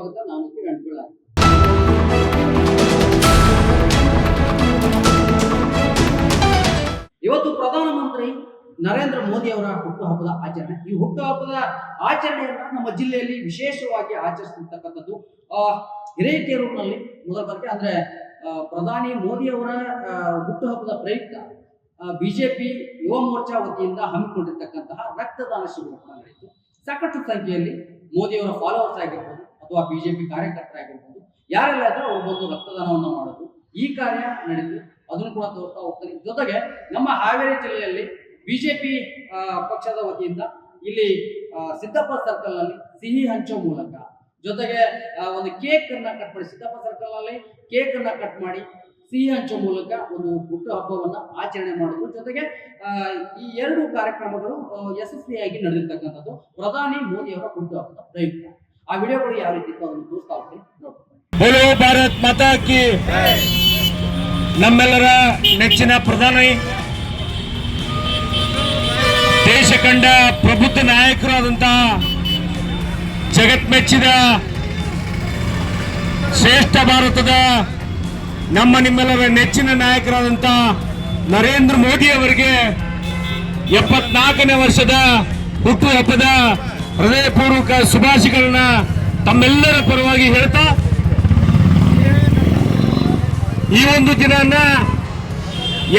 ಸ್ವಾಗತ ನಾನು ಕೂಡ ಇವತ್ತು ಪ್ರಧಾನಮಂತ್ರಿ ನರೇಂದ್ರ ಮೋದಿ ಅವರ ಹುಟ್ಟುಹಬ್ಬದ ಆಚರಣೆ. ಈ ಹುಟ್ಟುಹಬ್ಬದ ಆಚರಣೆಯನ್ನ ನಮ್ಮ ಜಿಲ್ಲೆಯಲ್ಲಿ ವಿಶೇಷವಾಗಿ ಆಚರಿಸಿರ್ತಕ್ಕಂಥದ್ದು ರೂಪದಲ್ಲಿ ಮೊದಲ ಬಾರಿಗೆ ಅಂದ್ರೆ ಪ್ರಧಾನಿ ಮೋದಿ ಅವರ ಹುಟ್ಟುಹಬ್ಬದ ಪ್ರಯುಕ್ತ ಬಿಜೆಪಿ ಯುವ ಮೋರ್ಚಾ ವತಿಯಿಂದ ಹಮ್ಮಿಕೊಂಡಿರ್ತಕ್ಕಂತಹ ರಕ್ತದಾನ ಶಿಬಿರ ನಡೆಯಿತು. ಸಾಕಷ್ಟು ಸಂಖ್ಯೆಯಲ್ಲಿ ಮೋದಿಯವರ ಫಾಲೋವರ್ಸ್ ಆಗಿರ್ಬೋದು ಅಥವಾ ಬಿಜೆಪಿ ಕಾರ್ಯಕರ್ತರಾಗಿರ್ಬೋದು, ಯಾರೆಲ್ಲ ಇದ್ರೆ ಅವರು ರಕ್ತದಾನವನ್ನು ಮಾಡೋದು, ಈ ಕಾರ್ಯ ನಡೆದು ಅದನ್ನು ಕೂಡ ತೋರ್ತಾ ಹೋಗ್ತಾರೆ. ಜೊತೆಗೆ ನಮ್ಮ ಹಾವೇರಿ ಜಿಲ್ಲೆಯಲ್ಲಿ ಬಿಜೆಪಿ ಪಕ್ಷದ ವತಿಯಿಂದ ಇಲ್ಲಿ ಸಿದ್ದಪ್ಪ ಸರ್ಕಲ್ನಲ್ಲಿ ಸಿಹಿ ಹಂಚೋ ಮೂಲಕ, ಜೊತೆಗೆ ಒಂದು ಕೇಕ್ ಅನ್ನ ಕಟ್ ಮಾಡಿ, ಸಿದ್ದಪ್ಪ ಸರ್ಕಲ್ನಲ್ಲಿ ಕೇಕ್ ಅನ್ನ ಕಟ್ ಮಾಡಿ ಸಿಹಿ ಹಂಚುವ ಮೂಲಕ ಒಂದು ಹುಟ್ಟು ಹಬ್ಬವನ್ನ ಆಚರಣೆ ಮಾಡುವುದು. ಜೊತೆಗೆ ಈ ಎರಡು ಕಾರ್ಯಕ್ರಮಗಳು ಯಶಸ್ವಿಯಾಗಿ ನಡೆದಿರ್ತಕ್ಕಂಥದ್ದು ಪ್ರಧಾನಿ ಮೋದಿ ಅವರ ಹುಟ್ಟು ಹಬ್ಬದ ಪ್ರಯುಕ್ತ. ಆ ವಿಡಿಯೋಗಳು ಯಾವ ರೀತಿ ಭಾರತ್ ಮಾತಾ ಕಿ ನಮ್ಮೆಲ್ಲರ ನೆಚ್ಚಿನ ಪ್ರಧಾನಿ ದೇಶ ಕಂಡ ಪ್ರಬುದ್ಧ ನಾಯಕರಾದಂತಹ ಜಗತ್ ಮೆಚ್ಚಿದ ಶ್ರೇಷ್ಠ ಭಾರತದ ನಮ್ಮ ನಿಮ್ಮೆಲ್ಲರ ನೆಚ್ಚಿನ ನಾಯಕರಾದಂತಹ ನರೇಂದ್ರ ಮೋದಿ ಅವರಿಗೆ ಎಪ್ಪತ್ನಾಲ್ಕನೇ ವರ್ಷದ ಹುಟ್ಟುಹಬ್ಬದ ಹೃದಯಪೂರ್ವಕ ಶುಭಾಶಯಗಳನ್ನ ತಮ್ಮೆಲ್ಲರ ಪರವಾಗಿ ಹೇಳ್ತಾ, ಈ ಒಂದು ದಿನನ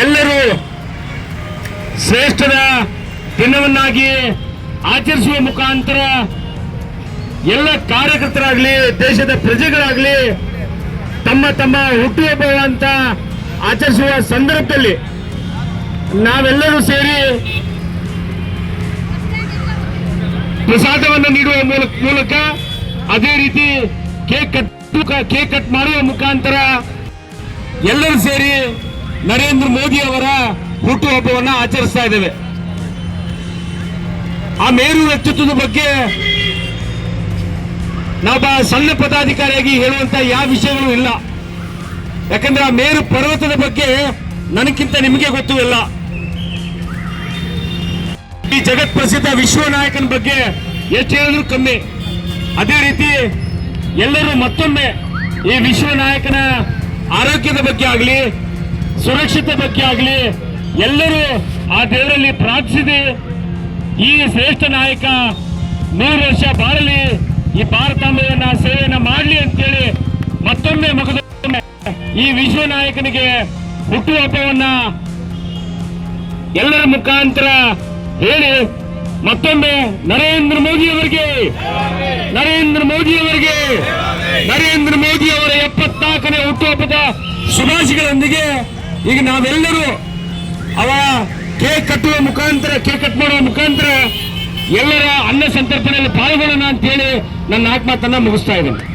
ಎಲ್ಲರೂ ಶ್ರೇಷ್ಠದ ದಿನವನ್ನಾಗಿ ಆಚರಿಸುವ ಮುಖಾಂತರ ಎಲ್ಲ ಕಾರ್ಯಕರ್ತರಾಗಲಿ, ದೇಶದ ಪ್ರಜೆಗಳಾಗಲಿ ತಮ್ಮ ತಮ್ಮ ಹುಟ್ಟುಹಬ್ಬ ಅಂತ ಆಚರಿಸುವ ಸಂದರ್ಭದಲ್ಲಿ ನಾವೆಲ್ಲರೂ ಸೇರಿ ಪ್ರಸಾದವನ್ನು ನೀಡುವ ಮೂಲಕ ಅದೇ ರೀತಿ ಕೇಕ್ ಕಟ್ ಕೇಕ್ ಕಟ್ ಮಾಡುವ ಮುಖಾಂತರ ಎಲ್ಲರೂ ಸೇರಿ ನರೇಂದ್ರ ಮೋದಿ ಅವರ ಹುಟ್ಟುಹಬ್ಬವನ್ನು ಆಚರಿಸ್ತಾ ಇದ್ದೇವೆ. ಆ ಮೇರು ವ್ಯಕ್ತಿತ್ವದ ಬಗ್ಗೆ ನಾವು ಸಣ್ಣ ಪದಾಧಿಕಾರಿಯಾಗಿ ಹೇಳುವಂತ ಯಾವ ವಿಷಯಗಳು ಇಲ್ಲ. ಯಾಕಂದ್ರೆ ಆ ಮೇರು ಪರ್ವತದ ಬಗ್ಗೆ ನನಗಿಂತ ನಿಮಗೆ ಗೊತ್ತೂ ಇಲ್ಲ. ಈ ಜಗತ್ ಪ್ರಸಿದ್ಧ ವಿಶ್ವ ನಾಯಕನ ಬಗ್ಗೆ ಎಷ್ಟು ಹೇಳಿದ್ರು ಕಮ್ಮಿ. ಅದೇ ರೀತಿ ಎಲ್ಲರೂ ಮತ್ತೊಮ್ಮೆ ಈ ವಿಶ್ವ ನಾಯಕನ ಆರೋಗ್ಯದ ಬಗ್ಗೆ ಆಗಲಿ, ಸುರಕ್ಷತೆ ಬಗ್ಗೆ ಆಗಲಿ, ಎಲ್ಲರೂ ಆ ದೇವರಲ್ಲಿ ಪ್ರಾರ್ಥಿಸಿದೆ ಈ ಶ್ರೇಷ್ಠ ನಾಯಕ ನೂರು ವರ್ಷ ಬಾಳಲಿ, ಈ ಭಾರತಾಂಬೆಯನ್ನ ಸೇವೆಯನ್ನ ಮಾಡಲಿ ಅಂತೇಳಿ ಮತ್ತೊಮ್ಮೆ ಮುಖದ ಈ ವಿಶ್ವ ನಾಯಕನಿಗೆ ಹುಟ್ಟುಹಬ್ಬವನ್ನ ಎಲ್ಲರ ಮುಖಾಂತರ ಹೇಳಿ ಮತ್ತೊಮ್ಮೆ ನರೇಂದ್ರ ಮೋದಿಯವರಿಗೆ ನರೇಂದ್ರ ಮೋದಿಯವರಿಗೆ ನರೇಂದ್ರ ಮೋದಿ ಅವರ ಎಪ್ಪತ್ನಾಲ್ಕನೇ ಹುಟ್ಟುಹಬ್ಬದ ಶುಭಾಶಯಗಳೊಂದಿಗೆ ಈಗ ನಾವೆಲ್ಲರೂ ಅವ ಕೇಕ್ ಕಟ್ಟುವ ಮುಖಾಂತರ, ಕೇಕ್ ಕಟ್ ಮಾಡುವ ಮುಖಾಂತರ ಎಲ್ಲರ ಅನ್ನ ಸಂತರ್ಪಣೆಯಲ್ಲಿ ಪಾಲ್ಗೊಳ್ಳೋಣ ಅಂತ ಹೇಳಿ ನನ್ನ ಆತ್ಮತನ್ನ ಮುಗಿಸ್ತಾ ಇದ್ದೇನೆ.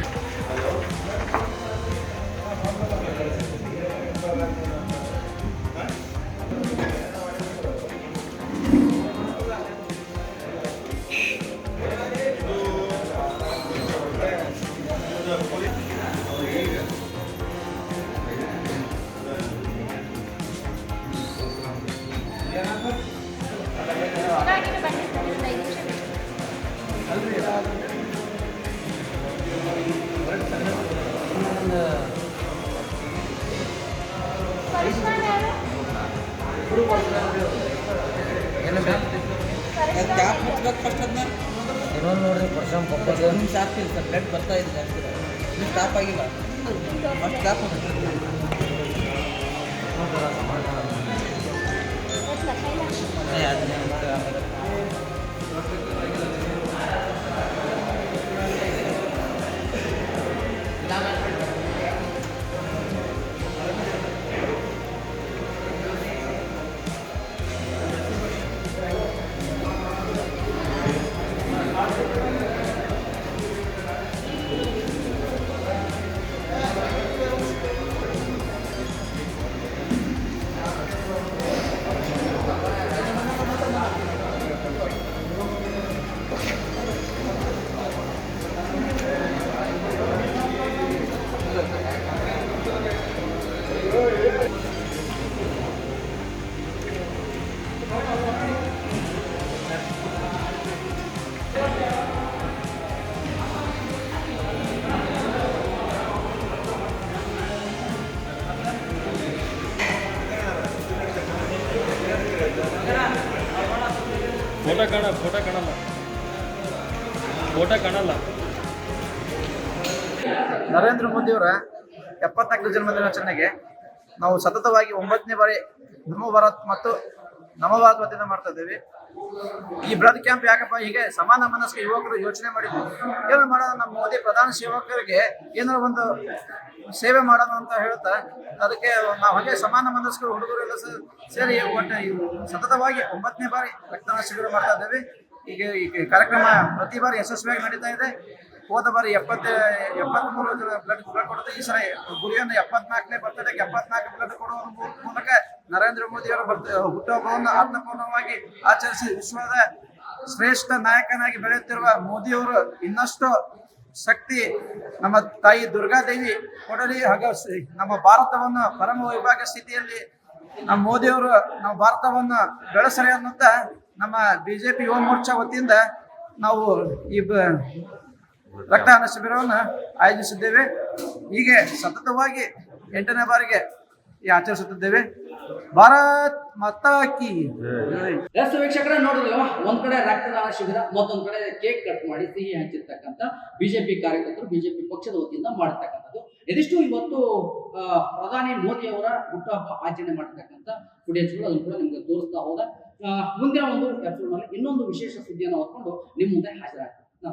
ಇನ್ನೊಂದು ನೋಡ್ರಿ ಪರ್ಸನ್ ಪಪ್ಪಗೆ ನಿಮ್ಗೆ ಆಗ್ತಿಲ್ಲ ಸರ್ ಬ್ಲಡ್ ಬರ್ತಾ ಇದೆ ಜಾಸ್ತಿ ಸ್ಟಾಪ್ ಆಗಿಲ್ಲ ಫಸ್ಟ್ ಸ್ಟಾಪ್ ಎಷ್ಟು ಲಕ್ಷ ಇಲ್ಲ ಫೋಟೋ ಕಾಣ ಫೋಟೋ ಕಾಣಲ್ಲ. ಫೋಟೋ ಕಾಣಲ್ಲ. ನರೇಂದ್ರ ಮೋದಿಯವರ ಎಪ್ಪತ್ನಾಲ್ಕು ಜನ್ಮದಿನಾಚರಣೆಗೆ ನಾವು ಸತತವಾಗಿ ಒಂಬತ್ತನೇ ಬಾರಿ ನಮ್ಮ ಭಾರತ್ ಮತ್ತು ನಮ ಭಾರತ್ ವತಿಯಿಂದ ಮಾಡ್ತಾ ಇದ್ದೇವೆ. ಈ ಬ್ಲಡ್ ಕ್ಯಾಂಪ್ ಯಾಕಪ್ಪ? ಹೀಗೆ ಸಮಾನ ಮನಸ್ಕ ಯುವಕರು ಯೋಚನೆ ಮಾಡಿದ್ರು ಏನು ಮಾಡೋಣ, ನಮ್ಮ ಮೋದಿ ಪ್ರಧಾನ ಸೇವಕರಿಗೆ ಏನಾರ ಒಂದು ಸೇವೆ ಮಾಡೋಣ ಅಂತ ಹೇಳ್ತಾ, ಅದಕ್ಕೆ ನಾವು ಹಾಗೆ ಸಮಾನ ಮನಸ್ಕರು ಹುಡುಗರೆಲ್ಲ ಸೇರಿ ಒಟ್ಟು ಸತತವಾಗಿ ಒಂಬತ್ತನೇ ಬಾರಿ ರಕ್ತದಾನ ಶಿಬಿರ ಮಾಡ್ತಾ ಇದ್ದೇವೆ. ಈಗ ಈ ಕಾರ್ಯಕ್ರಮ ಪ್ರತಿ ಬಾರಿ ಯಶಸ್ವಿಯಾಗಿ ನಡೀತಾ ಇದೆ. ಹೋದ ಬಾರಿ ಎಪ್ಪತ್ತ, ಎಪ್ಪತ್ಮೂರು ಬ್ಲಡ್ ಬ್ಲಡ್ ಕೊಡೋದು ಈ ಸರಿ ಗುರಿಯನ್ನು ಎಪ್ಪತ್ನಾಲ್ಕನೇ ಬರ್ತಡೆಗೆ ಎಪ್ಪತ್ನಾಲ್ಕು ಬ್ಲಡ್ ಕೊಡುವ ಮೂಲಕ ನರೇಂದ್ರ ಮೋದಿಯವರು ಬರ್ತ, ಹುಟ್ಟುಹಬ್ಬವನ್ನು ಅರ್ಥಪೂರ್ಣವಾಗಿ ಆಚರಿಸಿ, ವಿಶ್ವದ ಶ್ರೇಷ್ಠ ನಾಯಕನಾಗಿ ಬೆಳೆಯುತ್ತಿರುವ ಮೋದಿಯವರು ಇನ್ನಷ್ಟು ಶಕ್ತಿ ನಮ್ಮ ತಾಯಿ ದುರ್ಗಾದೇವಿ ಕೊಡಲಿ, ಹಾಗೂ ನಮ್ಮ ಭಾರತವನ್ನು ಪರಮ ವಿಭಾಗ ಸ್ಥಿತಿಯಲ್ಲಿ ನಮ್ಮ ಮೋದಿಯವರು ನಮ್ಮ ಭಾರತವನ್ನು ಬೆಳೆಸಲಿ ಅನ್ನುತ್ತಾ ನಮ್ಮ ಬಿಜೆಪಿ ಯುವ ಮೋರ್ಚಾ ವತಿಯಿಂದ ನಾವು ಈ ರಕ್ತದಾನ ಶಿಬಿರವನ್ನು ಆಯೋಜಿಸಿದ್ದೇವೆ. ಹೀಗೆ ಸತತವಾಗಿ ಎಂಟನೇ ಬಾರಿಗೆ ಈ ಆಚರಿಸುತ್ತಿದ್ದೇವೆ. ಭಾರತ್ ಮಾತಾ ಕಿ ಜೈ. ವೀಕ್ಷಕರ ನೋಡಿದ್ರಲ್ಲ ಒಂದ್ ಕಡೆ ರಕ್ತದಾನ ಶಿಬಿರ, ಮತ್ತೊಂದ್ ಕಡೆ ಕೇಕ್ ಕಟ್ ಮಾಡಿ ಸಿಹಿ ಹಂಚಿರ್ತಕ್ಕಂಥ ಬಿಜೆಪಿ ಕಾರ್ಯಕರ್ತರು ಬಿಜೆಪಿ ಪಕ್ಷದ ವತಿಯಿಂದ ಮಾಡತಕ್ಕಂಥದ್ದು. ಇದಿಷ್ಟು ಇವತ್ತು ಪ್ರಧಾನಿ ಮೋದಿ ಅವರ ಹುಟ್ಟುಹಬ್ಬ ಆಚರಣೆ ಮಾಡತಕ್ಕಂತ ಫುಟೇಜ್ಗಳು ಅದನ್ನು ಕೂಡ ನಿಮ್ಗೆ ತೋರಿಸ್ತಾ ಹೋದ. ಮುಂದಿನ ಒಂದು ಎಪಿಸೋಡ್ನಲ್ಲಿ ಇನ್ನೊಂದು ವಿಶೇಷ ಸುದ್ದಿಯನ್ನು ಹೊತ್ಕೊಂಡು ನಿಮ್ಮ ಮುಂದೆ ಹಾಜರಾಗ್ತದೆ